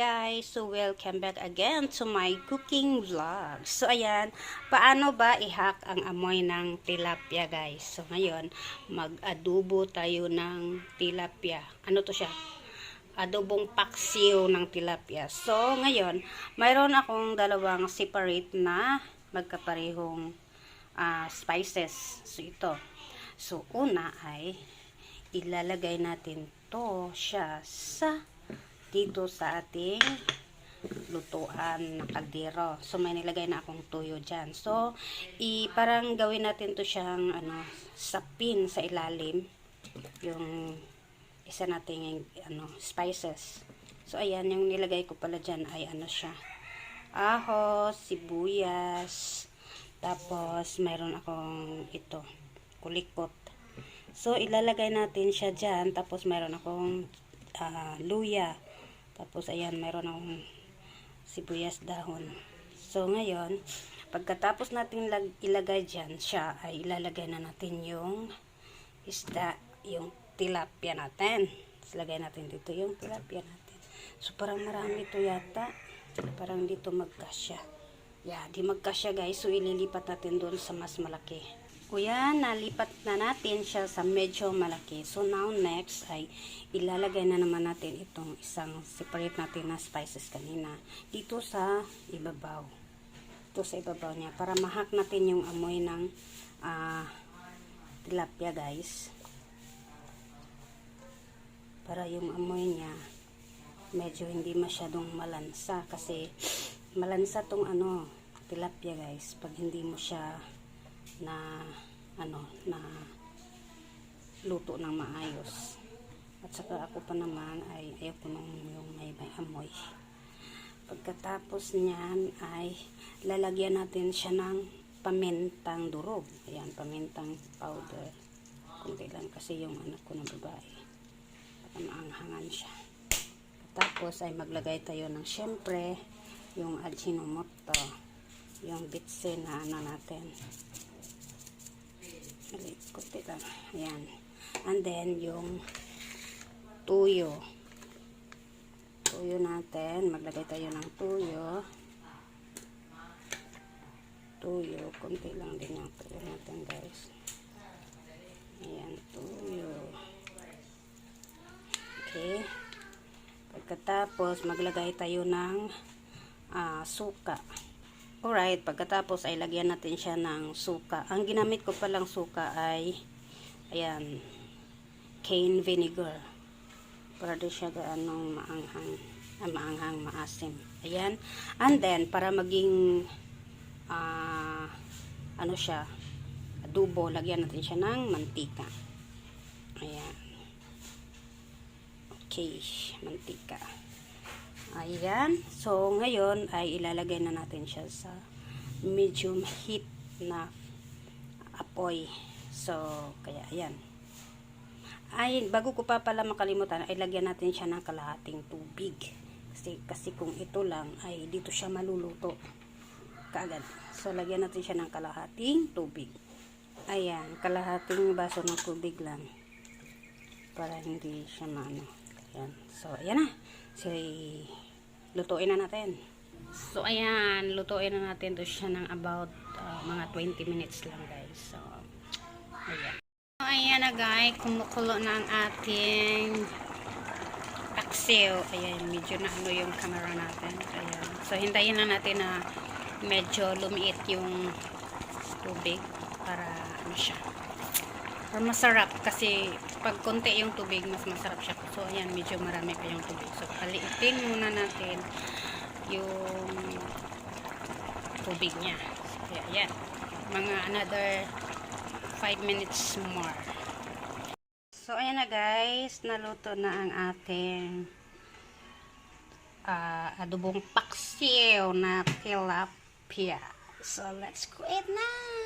guys, so welcome back again to my cooking vlog. So ayan, paano ba i-hack ang amoy ng tilapia guys? So ngayon, mag-adobo tayo ng tilapia. Ano to siya? Adobong paksiw ng tilapia. So ngayon, mayroon akong dalawang separate na magkaparehong ah, spices. So ito. So una ay ilalagay natin to siya sa dito sa ating lutuan na kaldero. So, may nilagay na akong tuyo dyan. So, i parang gawin natin to siyang ano, sapin sa ilalim. Yung isa nating ano, spices. So, ayan, yung nilagay ko pala dyan ay ano siya. Ahos, sibuyas, tapos mayroon akong ito, kulikot. So, ilalagay natin siya dyan. Tapos, mayroon akong ah, luya. Tapos, ayan, mayroon akong sibuyas dahon. So, ngayon, pagkatapos natin lag- ilagay dyan siya, ay ilalagay na natin yung isda, yung tilapia natin. Tapos, lagay natin dito yung tilapia natin. So, parang marami to yata. Parang dito magkasya. Yeah, di magkasya guys. So, ililipat natin doon sa mas malaki. Kuya, nalipat na natin siya sa medyo malaki. So, now next ay ilalagay na naman natin itong isang separate natin na spices kanina dito sa ibabaw. Ito sa ibabaw niya para mahak natin yung amoy ng ah, tilapia guys. Para yung amoy niya medyo hindi masyadong malansa kasi malansa tong ano tilapia guys pag hindi mo siya na ano na luto ng maayos. At saka ako pa naman ay ayaw ko nung yung may, may amoy. Pagkatapos niyan ay lalagyan natin siya ng pamintang durog. Ayan pamintang powder. Kunti lang kasi yung anak ko na babae. Baka maanghangan siya. Tapos ay maglagay tayo ng syempre yung ajinomoto yung bitse na ano natin kunti lang. Ayan. And then, yung tuyo. Tuyo natin. Maglagay tayo ng tuyo. Tuyo. Kunti lang din yung tuyo natin, guys. Ayan, tuyo. Okay. Pagkatapos, maglagay tayo ng ah, suka. Alright, pagkatapos ay lagyan natin siya ng suka. Ang ginamit ko palang suka ay, ayan, cane vinegar. Para di siya gaano maanghang, ah, maanghang, maasim. Ayan. And then, para maging, ah, ano siya, adobo, lagyan natin siya ng mantika. Ayan. Okay, mantika. Ayan. So, ngayon ay ilalagay na natin siya sa medium heat na apoy. So, kaya ayan. Ay, bago ko pa pala makalimutan, ay lagyan natin siya ng kalahating tubig. Kasi, kasi kung ito lang, ay dito siya maluluto. Kaagad. So, lagyan natin siya ng kalahating tubig. Ayan, kalahating baso ng tubig lang. Para hindi siya maano. Ayan. So, ayan na. So, lutuin na natin. So, ayan. Lutuin na natin to siya ng about uh, mga 20 minutes lang, guys. So, ayan. So, ayan na, guys. Kumukulo na ang ating paksiw. Ayan, medyo na ano yung camera natin. Ayan. So, hintayin na natin na medyo lumiit yung tubig para ano siya para masarap kasi pag konti yung tubig mas masarap siya. So ayan medyo marami pa yung tubig. So paliitin muna natin yung tubig niya. Kaya ayan. Mga another 5 minutes more. So ayan na guys. Naluto na ang ating ah, adobong paksiw na tilapia. So let's go eat na